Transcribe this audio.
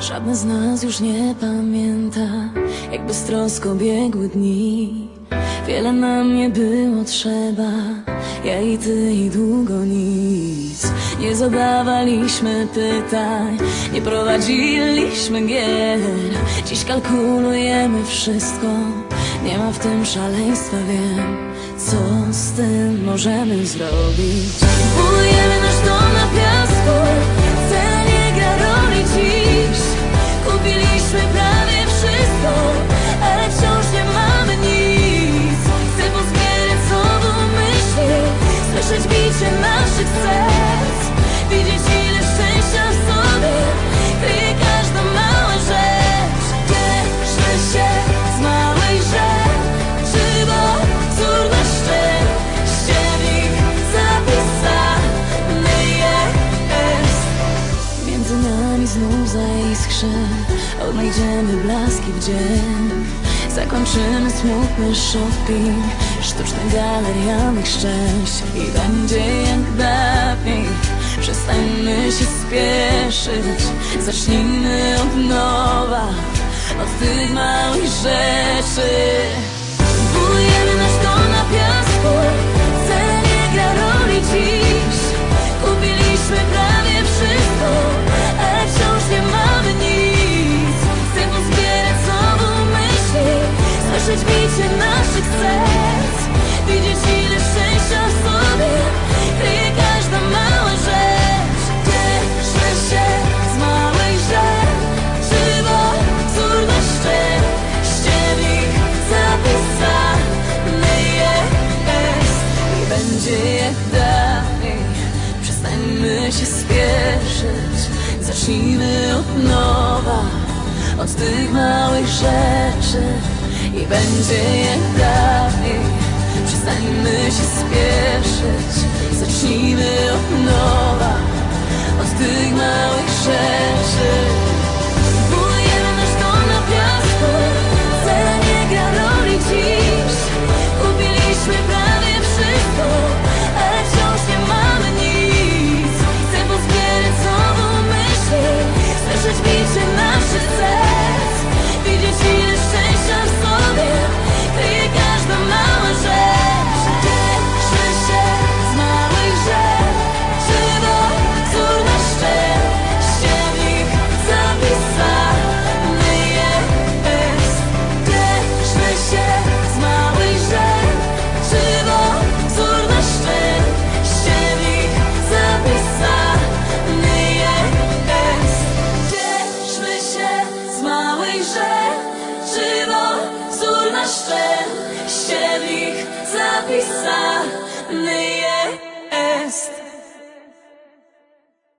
Żadne z nas już nie pamięta, jak beztrosko biegły dni. Wiele nam nie było trzeba, ja i ty i długo nic. Nie zadawaliśmy pytań, nie prowadziliśmy gier. Dziś kalkulujemy wszystko, nie ma w tym szaleństwa, wiem. Co z tym możemy zrobić? Budujemy nasz dom na piasku, znów zaiskrze Odnajdziemy blaski w dzień. Zakończymy smutny shopping. Sztucznych galerianych szczęść. I będzie jak dawniej. Przestańmy się spieszyć. Zacznijmy od nowa. Od tych małych rzeczy Słyszeć bicie naszych serc Widzieć ile szczęścia w sobie? Kryje każda mała rzecz. Cieszę się z małej rzeczy na szczęście w nich zapisany jest I będzie jak dawniej Przestańmy się spieszyć. Zacznijmy od nowa. Od tych małych rzeczy I będzie jak dawniej. Przestańmy się spieszyć Zacznijmy od nowa grzech Żywot, wzór na szczęście w zapisany jest.